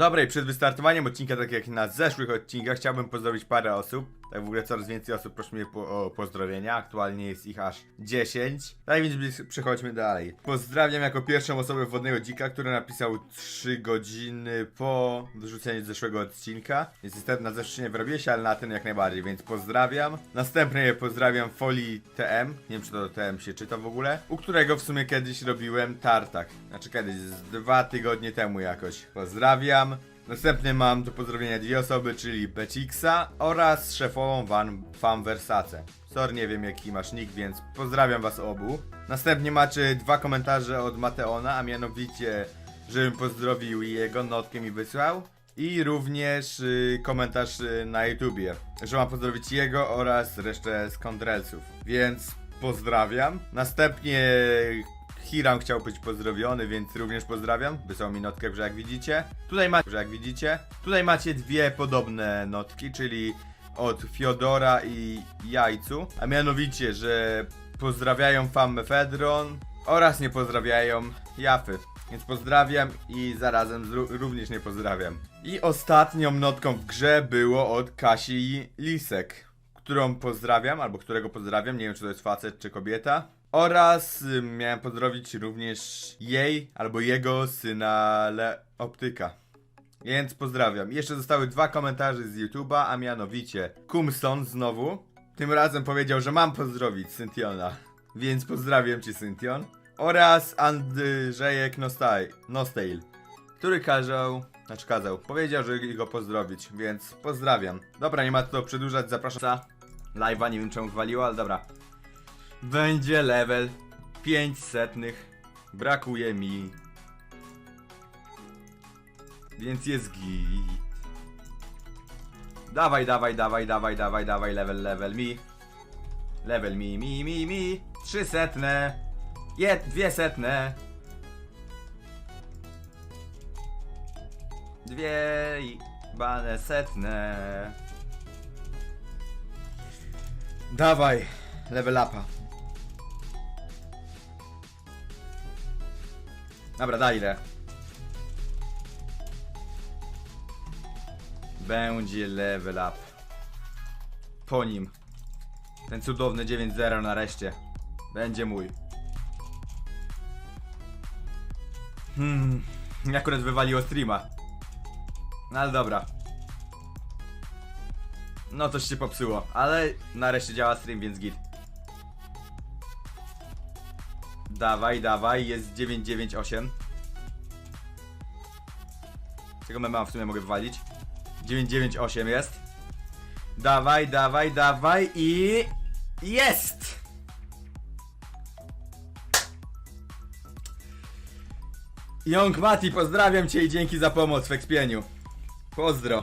Dobra, i przed wystartowaniem odcinka, tak jak na zeszłych odcinkach, chciałbym pozdrowić parę osób. Tak w ogóle coraz więcej osób prosi mnie po, o pozdrowienia. Aktualnie jest ich aż 10. Tak więc przechodźmy dalej. Pozdrawiam jako pierwszą osobę wodnego dzika, który napisał 3 godziny po wrzuceniu zeszłego odcinka. Więc niestety na zeszły nie wyrobię się, ale na ten jak najbardziej, więc pozdrawiam. Następnie pozdrawiam Folii TM. Nie wiem czy to TM się czyta w ogóle. U którego w sumie kiedyś robiłem tartak. Znaczy kiedyś, z dwa tygodnie temu jakoś. Pozdrawiam. Następnie mam do pozdrowienia dwie osoby, czyli Becixa oraz szefową Van, Fan Versace. Sorry, nie wiem jaki masz nick, więc pozdrawiam was obu. Następnie macie dwa komentarze od Mateona, a mianowicie, żebym pozdrowił jego, notkę mi wysłał. I również y, komentarz y, na YouTubie, że mam pozdrowić jego oraz resztę skądrelców. Więc pozdrawiam. Następnie Hiram chciał być pozdrowiony, więc również pozdrawiam. Wysłał mi notkę, że jak widzicie. Tutaj macie, że jak widzicie. Tutaj macie dwie podobne notki, czyli od Fiodora i Jajcu. A mianowicie, że pozdrawiają Fammefedron oraz nie pozdrawiają Jafy. Więc pozdrawiam i zarazem również nie pozdrawiam. I ostatnią notką w grze było od Kasi Lisek, którą pozdrawiam, albo którego pozdrawiam, nie wiem czy to jest facet czy kobieta. Oraz y, miałem pozdrowić również jej albo jego syna Le Optyka. Więc pozdrawiam. Jeszcze zostały dwa komentarze z YouTube'a, a mianowicie Kumson znowu. Tym razem powiedział, że mam pozdrowić Cynthiona. Więc pozdrawiam cię Cynthion. Oraz Andrzejek Nostaj, Nostale, który kazał, znaczy kazał, powiedział, że go pozdrowić, więc pozdrawiam. Dobra, nie ma co przedłużać, zapraszam za live'a, nie wiem czemu waliło, ale dobra. Będzie level 500. Brakuje mi. Więc jest git. Dawaj, dawaj, dawaj, dawaj, dawaj, dawaj, level, level mi. Level mi, mi, mi, mi. Trzysetne. Je, dwie setne. Dwie bane setne. Dawaj, level upa. Dobra, daj ile. Będzie level up. Po nim. Ten cudowny 9-0 nareszcie. Będzie mój. Hmm. mnie Akurat wywaliło streama. No ale dobra. No coś się popsuło, ale nareszcie działa stream, więc git. Dawaj, dawaj, jest 998. Tego mema w sumie mogę wywalić. 998 jest. Dawaj, dawaj, dawaj i... Jest! Young Mati, pozdrawiam cię i dzięki za pomoc w ekspieniu. Pozdro.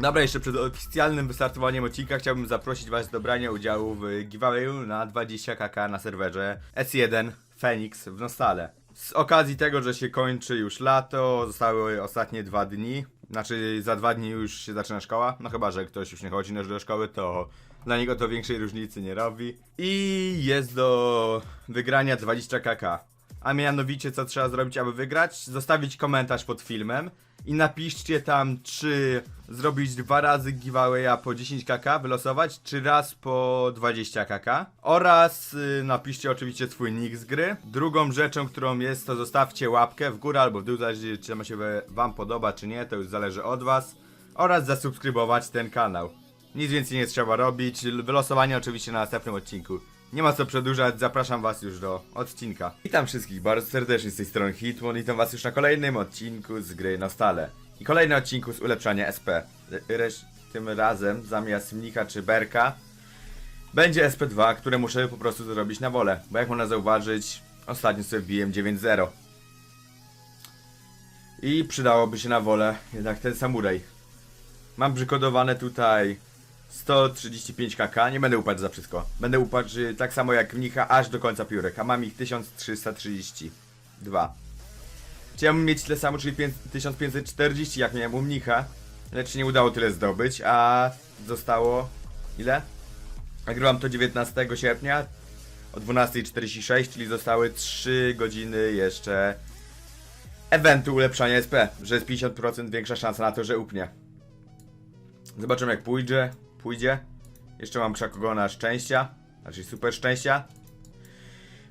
Dobra, jeszcze przed oficjalnym wystartowaniem odcinka chciałbym zaprosić Was do brania udziału w giveawayu na 20kk na serwerze S1 Phoenix w Nostale. Z okazji tego, że się kończy już lato, zostały ostatnie dwa dni. Znaczy, za dwa dni już się zaczyna szkoła. No chyba, że ktoś już nie chodzi do szkoły, to dla niego to większej różnicy nie robi. I jest do wygrania 20kk. A mianowicie, co trzeba zrobić, aby wygrać? Zostawić komentarz pod filmem i napiszcie tam, czy zrobić dwa razy giveawaya po 10kk, wylosować, czy raz po 20kk. Oraz y, napiszcie oczywiście swój nick z gry. Drugą rzeczą, którą jest, to zostawcie łapkę w górę albo w dół, zależy czy ma się wam podoba, czy nie, to już zależy od was. Oraz zasubskrybować ten kanał. Nic więcej nie trzeba robić, wylosowanie oczywiście na następnym odcinku. Nie ma co przedłużać, zapraszam was już do odcinka. Witam wszystkich bardzo serdecznie z tej strony Hitmon i witam was już na kolejnym odcinku z gry na stale. I kolejny odcinku z ulepszania SP. Tym razem zamiast mnicha czy berka będzie SP2, które muszę po prostu zrobić na wolę. Bo jak można zauważyć, ostatnio sobie wbiłem 9-0. I przydałoby się na wolę jednak ten samuraj. Mam przygotowane tutaj 135 kk, nie będę upadł za wszystko. Będę upadł y, tak samo jak mnicha aż do końca piórek, a mam ich 1332. Chciałbym mieć tyle samo, czyli 5 1540 jak miałem u mnicha, lecz nie udało tyle zdobyć, a zostało ile? Nagrywam to 19 sierpnia o 12.46, czyli zostały 3 godziny jeszcze eventu ulepszania SP, że jest 50% większa szansa na to, że upnie. Zobaczymy jak pójdzie, pójdzie. Jeszcze mam krzakogona szczęścia, znaczy super szczęścia.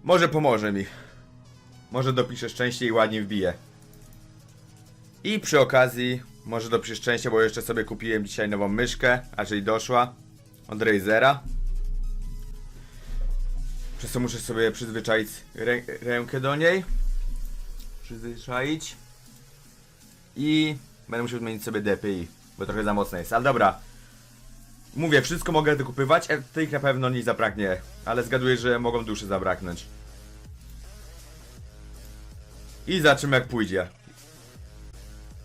Może pomoże mi. Może dopiszę szczęście i ładnie wbije. I przy okazji, może dopiszę szczęście, bo jeszcze sobie kupiłem dzisiaj nową myszkę, czyli doszła od Razera. Przez co muszę sobie przyzwyczaić rę rękę do niej. Przyzwyczaić. I będę musiał zmienić sobie DPI, bo trochę za mocne jest. Ale dobra. Mówię, wszystko mogę dokupywać, a tych na pewno nie zabraknie. Ale zgaduję, że mogą duszy zabraknąć. I zobaczymy jak pójdzie.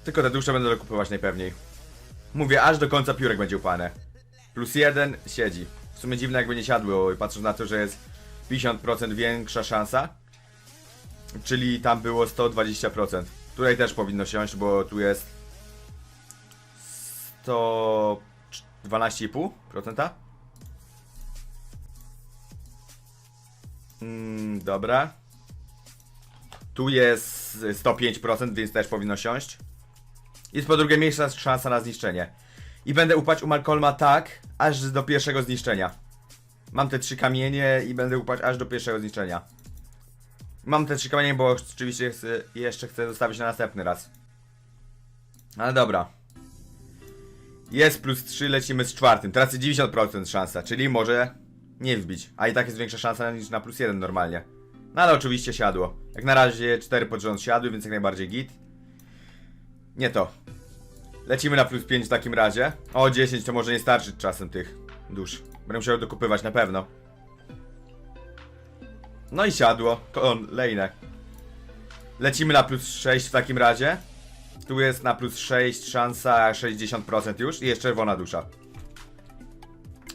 Tylko te dusze będę dokupywać najpewniej. Mówię, aż do końca piórek będzie upane. Plus jeden siedzi. W sumie dziwne jakby nie siadło, patrząc na to, że jest 50% większa szansa. Czyli tam było 120%. Tutaj też powinno siąść, bo tu jest 112,5%. Mm, dobra. Tu jest 105%, więc też powinno siąść. Jest po drugie mniejsza szansa na zniszczenie. I będę upać u Malcolma tak, aż do pierwszego zniszczenia. Mam te trzy kamienie i będę upać aż do pierwszego zniszczenia. Mam te trzy kamienie, bo oczywiście chcę, jeszcze chcę zostawić na następny raz. Ale dobra. Jest plus 3, lecimy z czwartym. Teraz jest 90% szansa, czyli może nie wbić. A i tak jest większa szansa niż na plus 1 normalnie. No ale oczywiście siadło. Jak na razie 4 pod rząd siadły, więc jak najbardziej git. Nie to. Lecimy na plus 5 w takim razie. O, 10 to może nie starczyć czasem tych dusz. Będę musiał dokupywać na pewno. No i siadło. Kolejne. Lecimy na plus 6 w takim razie. Tu jest na plus 6 szansa 60% już i jest czerwona dusza.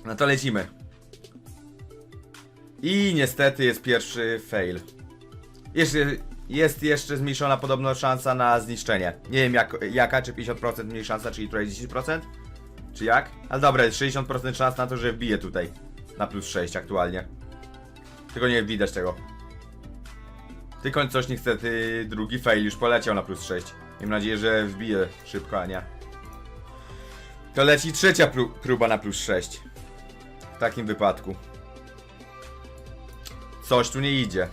No to lecimy. I niestety jest pierwszy fail. Jeszcze, jest jeszcze zmniejszona podobno szansa na zniszczenie. Nie wiem jak, jaka, czy 50% mniej szansa, czyli tutaj 10%? Czy jak? Ale dobra, jest 60% szans na to, że wbije tutaj. Na plus 6 aktualnie. Tylko nie widać tego. Tylko coś niestety drugi fail już poleciał na plus 6. Mam nadzieję, że wbije szybko, a nie. To leci trzecia pró próba na plus 6. W takim wypadku. Coś tu nie idzie.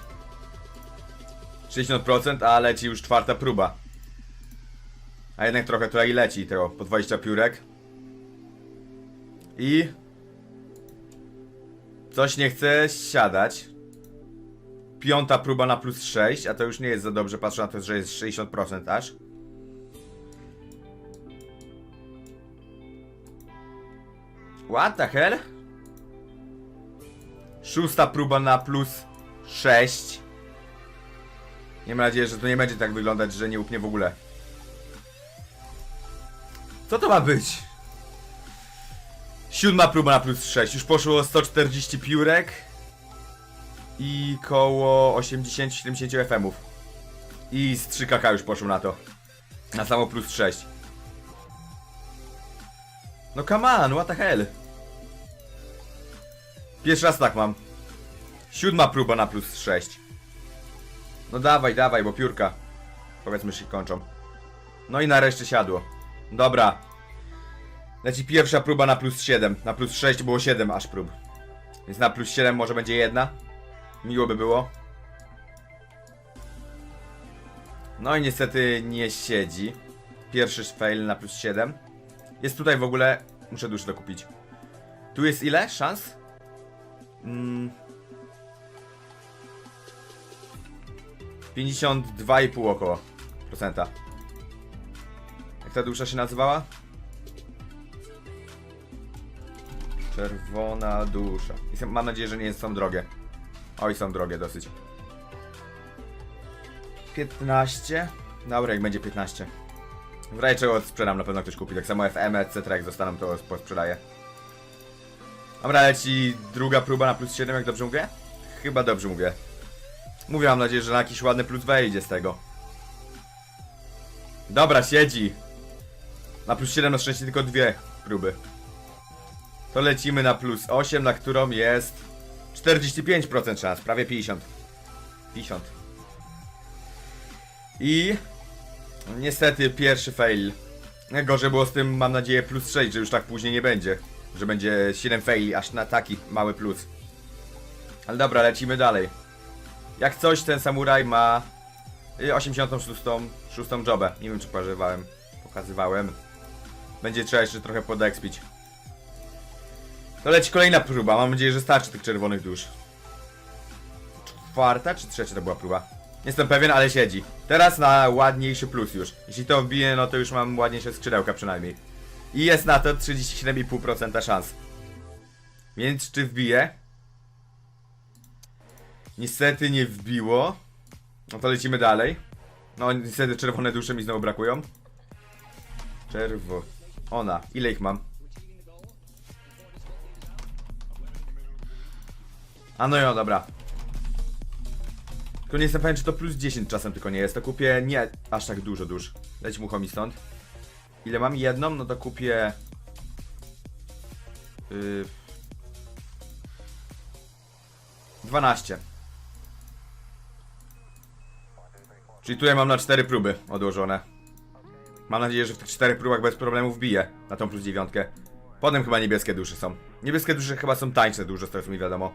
60%, a leci już czwarta próba. A jednak trochę tutaj leci tego, po 20 piórek. I... Coś nie chce siadać. Piąta próba na plus 6, a to już nie jest za dobrze, patrzę na to, że jest 60% aż. What the hell? Szósta próba na plus 6. Nie mam nadzieję, że to nie będzie tak wyglądać, że nie upnie w ogóle. Co to ma być? Siódma próba na plus 6. Już poszło 140 piórek. I koło 80-70 FM-ów. I z 3 kk już poszło na to. Na samo plus 6. No come on, what the hell? Pierwszy raz tak mam. Siódma próba na plus 6. No dawaj, dawaj, bo piórka. Powiedzmy się kończą. No i nareszcie siadło. Dobra. Leci pierwsza próba na plus 7. Na plus 6 było 7 aż prób. Więc na plus 7 może będzie jedna. Miło by było. No i niestety nie siedzi. Pierwszy fail na plus 7. Jest tutaj w ogóle... Muszę duszę dokupić. Tu jest ile szans? Mm. 52,5 około procenta. Jak ta dusza się nazywała? Czerwona dusza. Mam nadzieję, że nie są drogie. Oj, są drogie dosyć. 15. Dobra, jak będzie 15. W razie czego sprzedam, na pewno ktoś kupi. Tak samo FM, etc. Jak zostaną, to posprzedaję. Dobra, leci druga próba na plus 7, jak dobrze mówię? Chyba dobrze mówię. Mówię, mam nadzieję, że na jakiś ładny plus wejdzie z tego. Dobra, siedzi. Na plus 7 na szczęście tylko dwie próby. To lecimy na plus 8, na którą jest 45% szans, prawie 50. 50. I Niestety pierwszy fail. Gorzej było z tym, mam nadzieję, plus 6, że już tak później nie będzie. Że będzie 7 faili, aż na taki mały plus. Ale dobra, lecimy dalej. Jak coś, ten samuraj ma y, 86 szóstą jobę. Nie wiem, czy pokazywałem. Pokazywałem. Będzie trzeba jeszcze trochę podekspić. To leci kolejna próba. Mam nadzieję, że starczy tych czerwonych dusz. Czwarta czy trzecia to była próba? Jestem pewien, ale siedzi. Teraz na ładniejszy plus już. Jeśli to wbiję, no to już mam ładniejsze skrzydełka przynajmniej. I jest na to 37,5% szans. Więc czy wbije? Niestety nie wbiło. No to lecimy dalej. No niestety czerwone dusze mi znowu brakują. Czerwo. Ona. Ile ich mam? A no jo, dobra. Tylko nie jestem pewien, czy to plus 10 czasem tylko nie jest. To kupię nie aż tak dużo dusz. Leć mu stąd. Ile mam? Jedną? No to kupię... Yy... 12. Czyli tutaj mam na 4 próby odłożone. Mam nadzieję, że w tych 4 próbach bez problemu wbiję na tą plus dziewiątkę. Potem chyba niebieskie dusze są. Niebieskie dusze chyba są tańsze dużo, z tego mi wiadomo.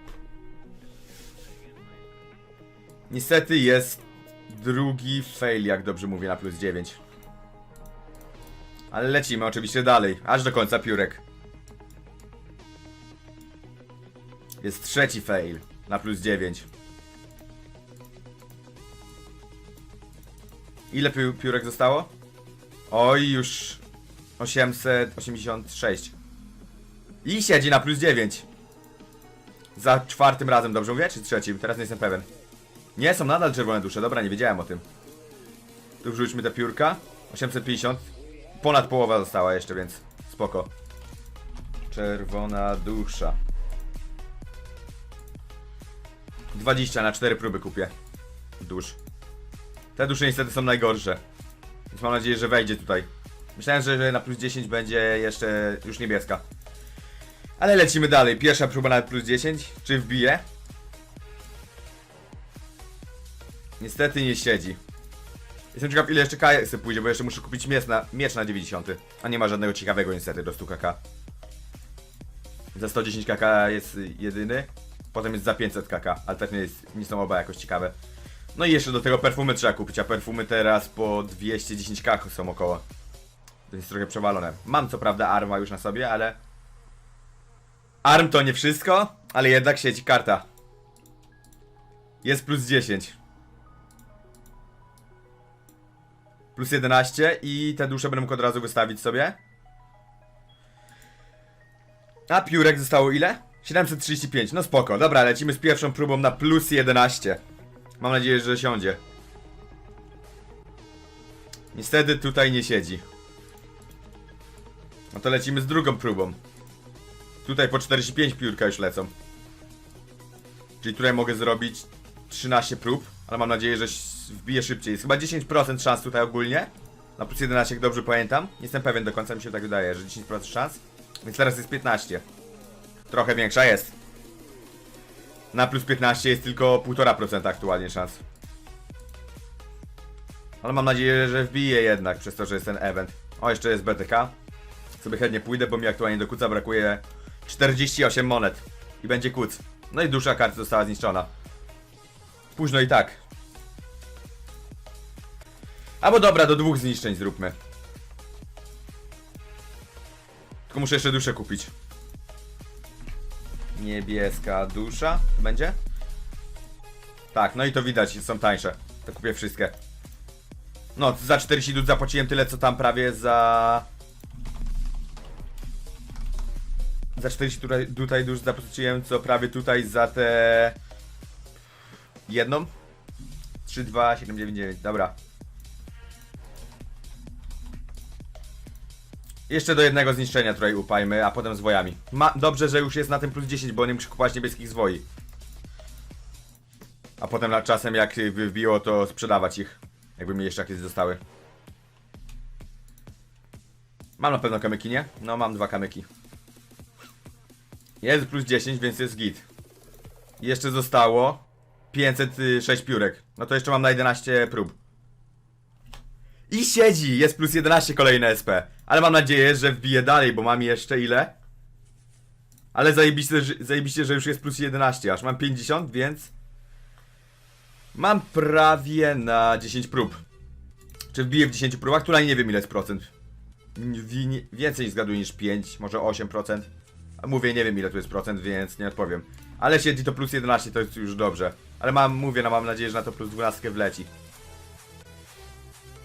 Niestety jest drugi fail, jak dobrze mówię, na plus 9. Ale lecimy oczywiście dalej, aż do końca piórek. Jest trzeci fail na plus 9. Ile pi piórek zostało? Oj, już 886. I siedzi na plus 9. Za czwartym razem, dobrze mówię? Czy trzecim? Teraz nie jestem pewien. Nie, są nadal czerwone dusze, dobra, nie wiedziałem o tym. Tu wrzućmy te piórka. 850. Ponad połowa została jeszcze, więc spoko. Czerwona dusza. 20 na 4 próby kupię. Dusz. Te dusze niestety są najgorsze. Więc mam nadzieję, że wejdzie tutaj. Myślałem, że na plus 10 będzie jeszcze już niebieska. Ale lecimy dalej. Pierwsza próba na plus 10. Czy wbije? Niestety nie siedzi. Jestem ciekaw ile jeszcze KS pójdzie, bo jeszcze muszę kupić miecz na, miecz na 90. A nie ma żadnego ciekawego niestety do 100 kk. Za 110 kk jest jedyny. Potem jest za 500 kk, ale też nie, jest, nie są oba jakoś ciekawe. No i jeszcze do tego perfumy trzeba kupić, a perfumy teraz po 210 kk są około. To jest trochę przewalone. Mam co prawda arma już na sobie, ale... Arm to nie wszystko, ale jednak siedzi karta. Jest plus 10. Plus 11 i te dusze będę mógł od razu wystawić sobie. A piórek zostało ile? 735, no spoko. Dobra, lecimy z pierwszą próbą na plus 11. Mam nadzieję, że siądzie. Niestety tutaj nie siedzi. No to lecimy z drugą próbą. Tutaj po 45 piórka już lecą. Czyli tutaj mogę zrobić 13 prób, ale mam nadzieję, że wbiję szybciej. Jest chyba 10% szans tutaj ogólnie. Na plus 11, jak dobrze pamiętam. Nie jestem pewien do końca, mi się tak wydaje, że 10% szans. Więc teraz jest 15. Trochę większa jest. Na plus 15 jest tylko 1,5% aktualnie szans. Ale mam nadzieję, że wbije jednak przez to, że jest ten event. O, jeszcze jest BTK. Sobie chętnie pójdę, bo mi aktualnie do kuca brakuje 48 monet. I będzie kuc. No i dusza karty została zniszczona. Późno i tak. Albo dobra, do dwóch zniszczeń zróbmy. Tylko muszę jeszcze duszę kupić. Niebieska dusza. To będzie? Tak, no i to widać, są tańsze. To kupię wszystkie. No, za 40 dud zapłaciłem tyle, co tam prawie za... Za 40 tutaj, tutaj dusz zapłaciłem, co prawie tutaj za te... Jedną? 3, 2, 7, 9, 9, dobra. Jeszcze do jednego zniszczenia tutaj upajmy, a potem zwojami. Ma dobrze, że już jest na tym plus 10, bo nie muszę kupować niebieskich zwoi. A potem na czasem jak by wbiło, to sprzedawać ich. Jakby mi jeszcze jakieś zostały. Mam na pewno kamyki, nie? No mam dwa kamyki. Jest plus 10, więc jest git. Jeszcze zostało 506 piórek. No to jeszcze mam na 11 prób. I siedzi! Jest plus 11 kolejne SP. Ale mam nadzieję, że wbije dalej, bo mam jeszcze ile? Ale zajebiście, że- zajebiście, że już jest plus 11, aż mam 50, więc... Mam prawie na 10 prób. Czy wbiję w 10 próbach? Tutaj nie wiem ile jest procent. Więcej zgaduję niż 5, może 8%. A Mówię, nie wiem ile tu jest procent, więc nie odpowiem. Ale siedzi to plus 11, to jest już dobrze. Ale mam, mówię, no mam nadzieję, że na to plus 12 wleci.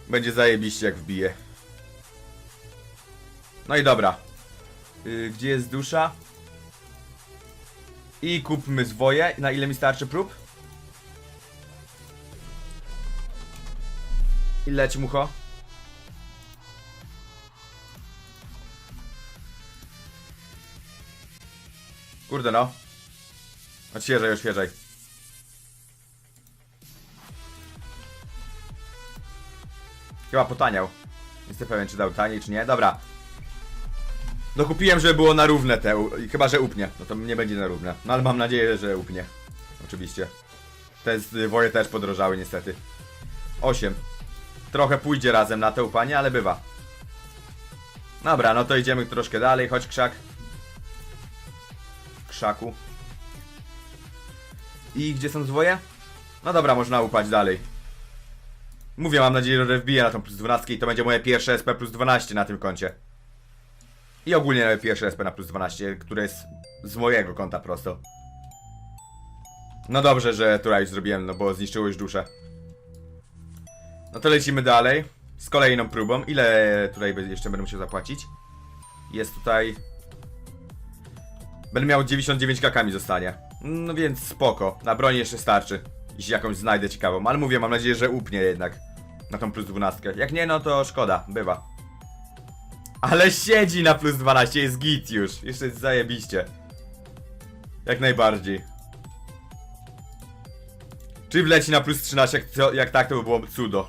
Będzie zajebiście jak wbije. No i dobra. Yy, gdzie jest dusza? I kupmy zwoje. Na ile mi starczy prób? I leć mucho. Kurde no. Odświeżaj, odświeżaj. Chyba potaniał. Jestem pewien, czy dał taniej, czy nie. Dobra. Dokupiłem, żeby było na równe te, chyba, że upnie. No to nie będzie na równe. No ale mam nadzieję, że upnie. Oczywiście. Te z- woje też podrożały niestety. 8. Trochę pójdzie razem na to upanie, ale bywa. Dobra, no to idziemy troszkę dalej. Chodź krzak. Krzaku. I gdzie są zwoje? No dobra, można upać dalej. Mówię, mam nadzieję, że wbiję na tą plus 12 i to będzie moje pierwsze SP plus 12 na tym koncie. I ogólnie pierwsze SP na plus 12, które jest z mojego konta prosto. No dobrze, że tutaj już zrobiłem, no bo zniszczyło już duszę. No to lecimy dalej. Z kolejną próbą. Ile tutaj jeszcze będę musiał zapłacić? Jest tutaj... Będę miał 99 kk mi zostanie. No więc spoko. Na broni jeszcze starczy. Jeśli jakąś znajdę ciekawą. Ale mówię, mam nadzieję, że upnie jednak. Na tą plus 12. Jak nie, no to szkoda. Bywa. Ale siedzi na plus 12. Jest git już. Jeszcze jest zajebiście. Jak najbardziej. Czy wleci na plus 13? Jak, jak tak, to by było cudo.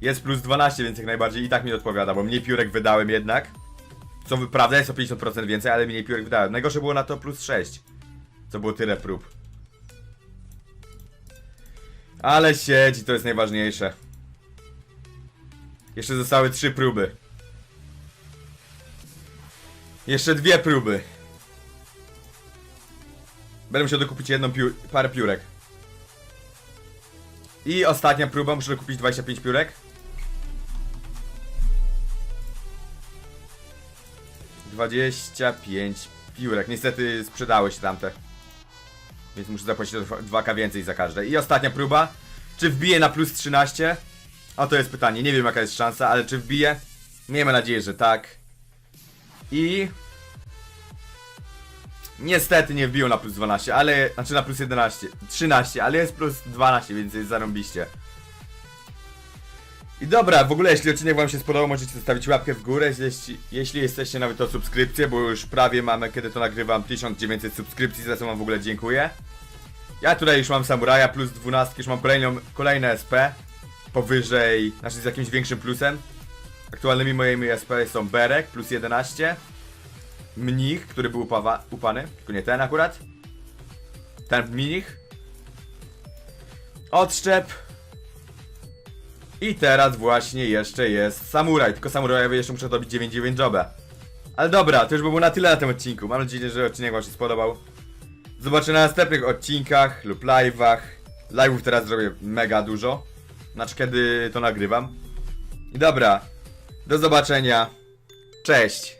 Jest plus 12, więc jak najbardziej i tak mi odpowiada, bo mniej piórek wydałem jednak. Co prawda jest o 50% więcej, ale mniej piórek wydałem. Najgorsze było na to plus 6. Co było tyle prób. Ale siedzi, to jest najważniejsze. Jeszcze zostały trzy próby. Jeszcze dwie próby. Będę musiał dokupić jedną piór parę piórek. I ostatnia próba, muszę dokupić 25 piórek. 25 piórek. Niestety sprzedały się tamte. Więc muszę zapłacić 2k więcej za każde. I ostatnia próba. Czy wbije na plus 13? O to jest pytanie. Nie wiem jaka jest szansa, ale czy wbije? Miejmy nadzieję, że tak. I... Niestety nie wbiją na plus 12, ale... Znaczy na plus 11. 13, ale jest plus 12, więc jest zarąbiście. I dobra, w ogóle jeśli odcinek wam się spodobał, możecie zostawić łapkę w górę, jeśli, jeśli jesteście nawet o subskrypcję, bo już prawie mamy, kiedy to nagrywam, 1900 subskrypcji, za co wam w ogóle dziękuję. Ja tutaj już mam samuraja plus 12, już mam kolejną, kolejne SP, powyżej, znaczy z jakimś większym plusem. Aktualnymi moimi SP są Berek plus 11, Mnich, który był upawa, upany, tylko nie ten akurat. Ten mnich. Odszczep, i teraz właśnie jeszcze jest samuraj, tylko samurajowi jeszcze muszę dobić 9-9 jobę. Ale dobra, to już by było na tyle na tym odcinku. Mam nadzieję, że odcinek wam się spodobał. Zobaczę na następnych odcinkach lub live'ach. Live'ów teraz zrobię mega dużo. Znaczy kiedy to nagrywam. I dobra, do zobaczenia. Cześć.